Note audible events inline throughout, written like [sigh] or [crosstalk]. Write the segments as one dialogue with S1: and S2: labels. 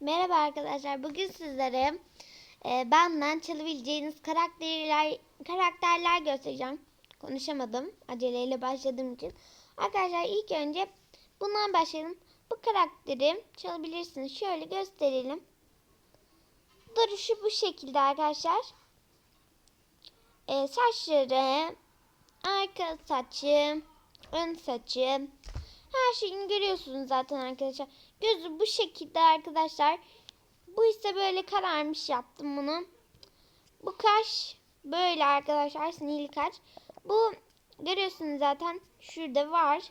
S1: Merhaba arkadaşlar. Bugün sizlere e, benden çalabileceğiniz karakterler karakterler göstereceğim. Konuşamadım. Aceleyle başladığım için. Arkadaşlar ilk önce bundan başlayalım. Bu karakteri çalabilirsiniz. Şöyle gösterelim. Duruşu bu şekilde arkadaşlar. E, saçları, arka saçı, ön saçı, her şeyini görüyorsunuz zaten arkadaşlar. Gözü bu şekilde arkadaşlar. Bu ise böyle kararmış yaptım bunu. Bu kaş böyle arkadaşlar sinirli kaş. Bu görüyorsunuz zaten şurada var.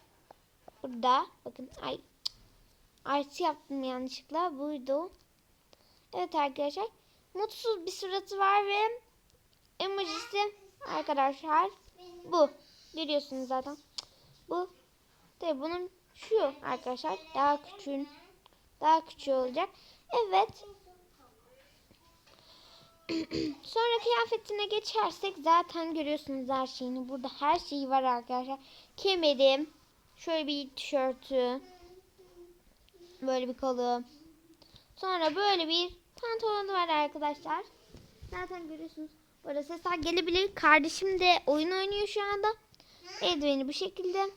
S1: Burada bakın ay artı yaptım yanlışlıkla buydu. Evet arkadaşlar mutsuz bir suratı var ve emojisi arkadaşlar bu. Görüyorsunuz zaten. Bu Tabi bunun şu arkadaşlar daha küçüğün daha küçüğü olacak. Evet. [clears throat] Sonra kıyafetine geçersek zaten görüyorsunuz her şeyini. Burada her şeyi var arkadaşlar. Kemerim, şöyle bir tişörtü, böyle bir kolu. Sonra böyle bir pantolonu var arkadaşlar. Zaten görüyorsunuz. Burada sesler gelebilir. Kardeşim de oyun oynuyor şu anda. Eldiveni bu şekilde.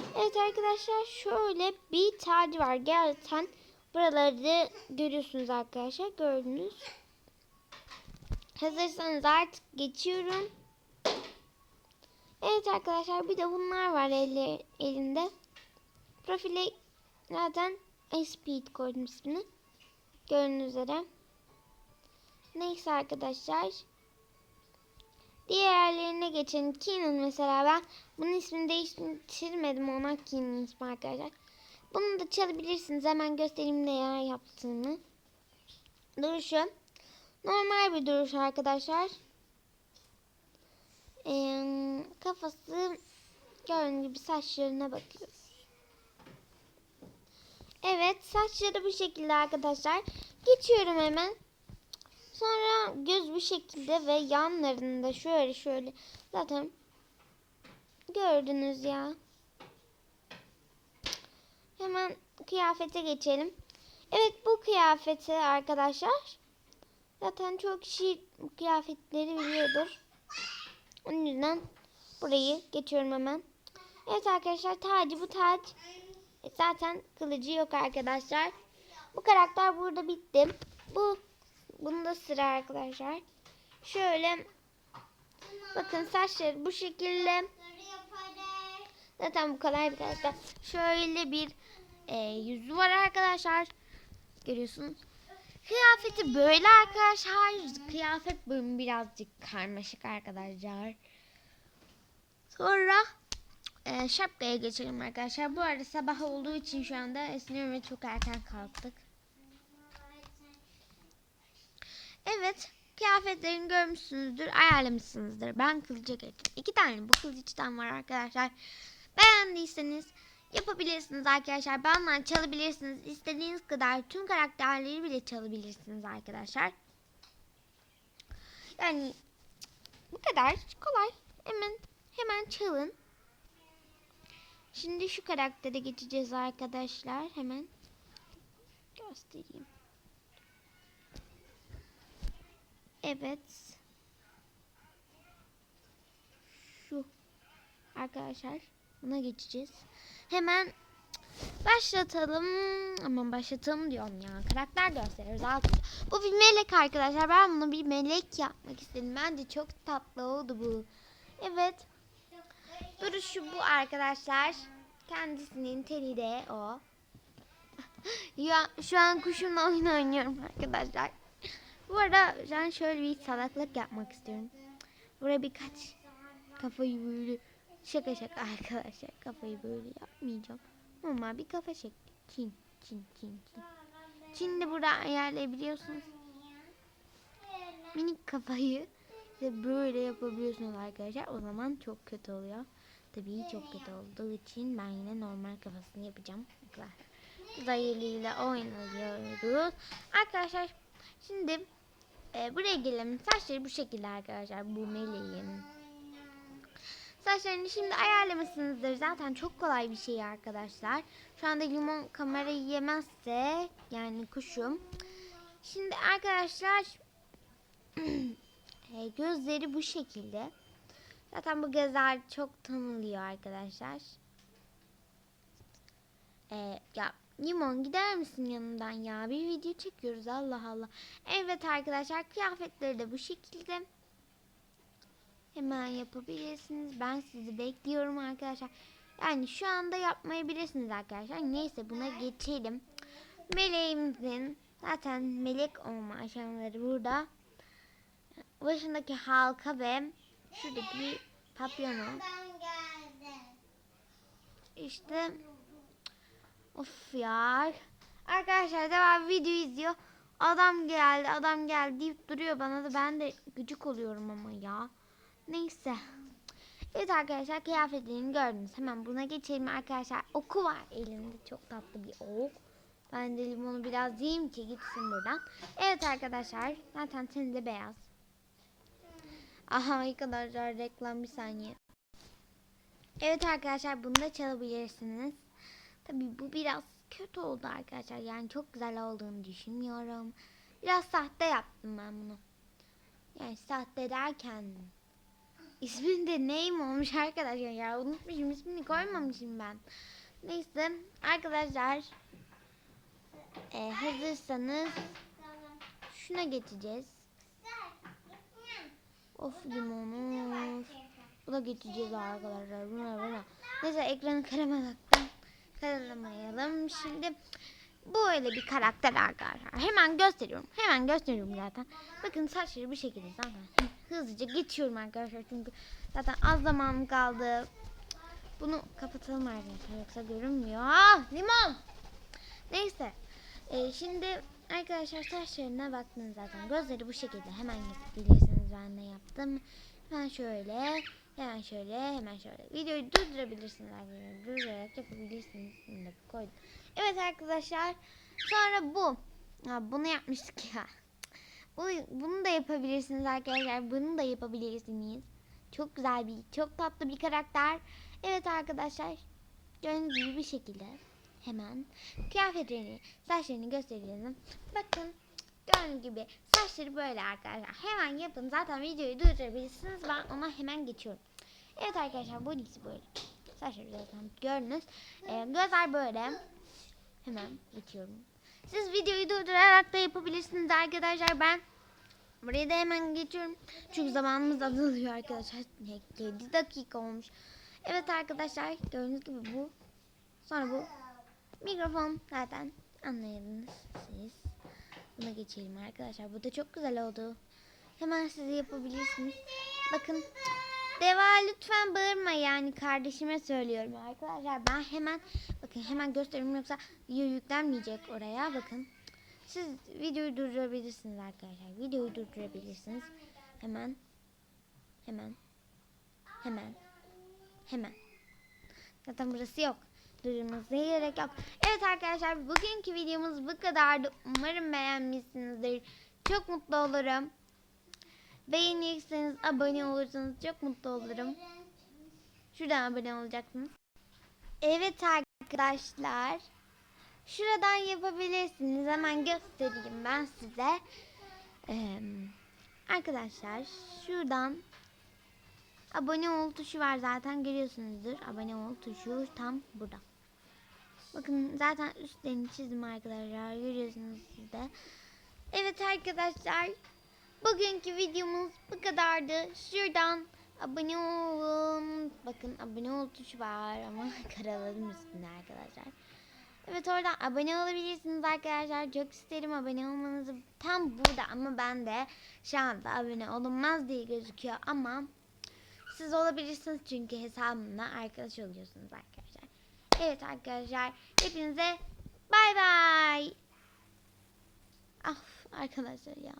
S1: Evet arkadaşlar şöyle bir tacı var. Gerçekten buraları görüyorsunuz arkadaşlar. Gördünüz. Hazırsanız artık geçiyorum. Evet arkadaşlar bir de bunlar var eli, elinde. Profile zaten Speed koydum ismini. Gördüğünüz üzere. Neyse arkadaşlar. Diğerlerine geçelim. Keenan mesela ben bunun ismini değiştirmedim ona Keenan ismi arkadaşlar. Bunu da çalabilirsiniz. Hemen göstereyim neler yaptığını. Duruşu. Normal bir duruş arkadaşlar. Ee, kafası gördüğünüz gibi saçlarına bakıyoruz. Evet saçları bu şekilde arkadaşlar. Geçiyorum hemen. Sonra göz bu şekilde ve yanlarında şöyle şöyle zaten gördünüz ya. Hemen kıyafete geçelim. Evet bu kıyafeti arkadaşlar zaten çok kişi bu kıyafetleri biliyordur. Onun yüzden burayı geçiyorum hemen. Evet arkadaşlar tacı bu taç. E, zaten kılıcı yok arkadaşlar. Bu karakter burada bitti. Bu Bunda sıra arkadaşlar. Şöyle bakın saçları bu şekilde. Zaten bu kadar bir karakter. Şöyle bir e, yüzü var arkadaşlar. Görüyorsunuz. Kıyafeti böyle arkadaşlar. Kıyafet bölümü birazcık karmaşık arkadaşlar. Sonra e, şapkaya geçelim arkadaşlar. Bu arada sabah olduğu için şu anda esniyorum ve çok erken kalktık. Evet. Kıyafetlerini görmüşsünüzdür. Ayarlamışsınızdır. Ben kılıca geçtim. İki tane bu kılıçtan var arkadaşlar. Beğendiyseniz yapabilirsiniz arkadaşlar. Benden çalabilirsiniz. İstediğiniz kadar tüm karakterleri bile çalabilirsiniz arkadaşlar. Yani bu kadar kolay. Hemen hemen çalın. Şimdi şu karaktere geçeceğiz arkadaşlar. Hemen göstereyim. Evet. Şu. Arkadaşlar buna geçeceğiz. Hemen başlatalım. Aman başlatalım diyorum ya. Karakter gösteriyoruz altında. Bu bir melek arkadaşlar. Ben bunu bir melek yapmak istedim. Bence çok tatlı oldu bu. Evet. Duruşu bu arkadaşlar. Kendisinin teli de o. [laughs] ya, şu an kuşumla oyun oynuyorum arkadaşlar. Bu arada ben şöyle bir salaklık yapmak istiyorum. Buraya birkaç kafayı böyle şaka şaka arkadaşlar kafayı böyle yapmayacağım. Normal bir kafa şekli. Çin, çin, çin, çin. Çin de burada ayarlayabiliyorsunuz. Minik kafayı ve böyle yapabiliyorsunuz arkadaşlar. O zaman çok kötü oluyor. Tabii çok kötü olduğu için ben yine normal kafasını yapacağım. Dayılıyla oynuyoruz. Arkadaşlar şimdi e, buraya gelelim. Saçları bu şekilde arkadaşlar. Bu meleğin. Saçlarını şimdi ayarlamışsınızdır. Zaten çok kolay bir şey arkadaşlar. Şu anda limon kamerayı yemezse yani kuşum Şimdi arkadaşlar [clears throat] e, gözleri bu şekilde. Zaten bu gözler çok tanınıyor arkadaşlar. E, ya Limon gider misin yanından ya? Bir video çekiyoruz Allah Allah. Evet arkadaşlar kıyafetleri de bu şekilde. Hemen yapabilirsiniz. Ben sizi bekliyorum arkadaşlar. Yani şu anda yapmayabilirsiniz arkadaşlar. Neyse buna geçelim. Meleğimizin zaten melek olma aşamaları burada. Başındaki halka ve şuradaki papyonu. İşte of ya. Arkadaşlar devam video izliyor. Adam geldi adam geldi deyip duruyor bana da ben de gıcık oluyorum ama ya. Neyse. Evet arkadaşlar kıyafetlerini gördünüz. Hemen buna geçelim arkadaşlar. Oku var elinde. Çok tatlı bir ok. Ben de limonu biraz yiyeyim ki gitsin buradan. Evet arkadaşlar. Zaten teni de beyaz. Aha arkadaşlar reklam bir saniye. Evet arkadaşlar bunu da çalabilirsiniz. Tabii bu biraz kötü oldu arkadaşlar. Yani çok güzel olduğunu düşünmüyorum. Biraz sahte yaptım ben bunu. Yani sahte derken İsmin de neyim olmuş arkadaşlar ya unutmuşum ismini koymamışım ben. Neyse arkadaşlar e, hazırsanız şuna geçeceğiz. Of limonu. Buna geçeceğiz arkadaşlar. Buna buna. Neyse ekranı karamamaktan karalamayalım. Şimdi böyle bir karakter arkadaşlar. Hemen gösteriyorum. Hemen gösteriyorum zaten. Bakın saçları bu şekilde zaten. Hızlıca geçiyorum arkadaşlar. Çünkü zaten az zamanım kaldı. Bunu kapatalım arkadaşlar. Yoksa görünmüyor. Ah limon. Neyse. Ee, şimdi arkadaşlar saçlarına baktınız zaten. Gözleri bu şekilde. Hemen yapabilirsiniz. Ben de yaptım. Hemen şöyle. Hemen şöyle. Hemen şöyle. Videoyu durdurabilirsiniz arkadaşlar. Durdurarak yapabilirsiniz. Bunu da koydum. Evet arkadaşlar. Sonra bu. Ha, bunu yapmıştık ya. Bunu, bunu da yapabilirsiniz arkadaşlar. Bunu da yapabilirsiniz. Çok güzel bir, çok tatlı bir karakter. Evet arkadaşlar. Gördüğünüz gibi bir şekilde hemen kıyafetlerini, saçlarını gösterelim. Bakın gördüğünüz gibi saçları böyle arkadaşlar. Hemen yapın. Zaten videoyu durdurabilirsiniz. Ben ona hemen geçiyorum. Evet arkadaşlar bu dizisi böyle. Saçları zaten gördünüz. Ee, gözler böyle. Hemen geçiyorum. Siz videoyu durdurarak da yapabilirsiniz arkadaşlar. Ben buraya da hemen geçiyorum. Çünkü zamanımız azalıyor arkadaşlar. 7 dakika olmuş. Evet arkadaşlar gördüğünüz gibi bu. Sonra bu. Mikrofon zaten siz. Buna geçelim arkadaşlar. Bu da çok güzel oldu. Hemen siz yapabilirsiniz. Bakın. Deva lütfen bağırma yani kardeşime söylüyorum arkadaşlar. Ben hemen bakın hemen gösteriyorum yoksa video yüklenmeyecek oraya bakın. Siz videoyu durdurabilirsiniz arkadaşlar. Videoyu durdurabilirsiniz. Hemen. Hemen. Hemen. Hemen. Zaten burası yok. Durdurmanıza gerek yok. Evet arkadaşlar bugünkü videomuz bu kadardı. Umarım beğenmişsinizdir. Çok mutlu olurum. Beğenirseniz abone olursanız çok mutlu olurum. Şuradan abone olacaksınız. Evet arkadaşlar. Şuradan yapabilirsiniz. Hemen göstereyim ben size. Ee, arkadaşlar şuradan abone ol tuşu var zaten görüyorsunuzdur. Abone ol tuşu tam burada. Bakın zaten üstlerini çizdim arkadaşlar. Görüyorsunuz siz de. Evet arkadaşlar. Bugünkü videomuz bu kadardı. Şuradan abone olun. Bakın abone ol tuşu var ama [laughs] karaladım üstünde arkadaşlar. Evet oradan abone olabilirsiniz arkadaşlar. Çok isterim abone olmanızı. Tam burada ama ben de şu anda abone olunmaz diye gözüküyor ama siz olabilirsiniz çünkü hesabımla arkadaş oluyorsunuz arkadaşlar. Evet arkadaşlar hepinize bay bay. Ah arkadaşlar ya.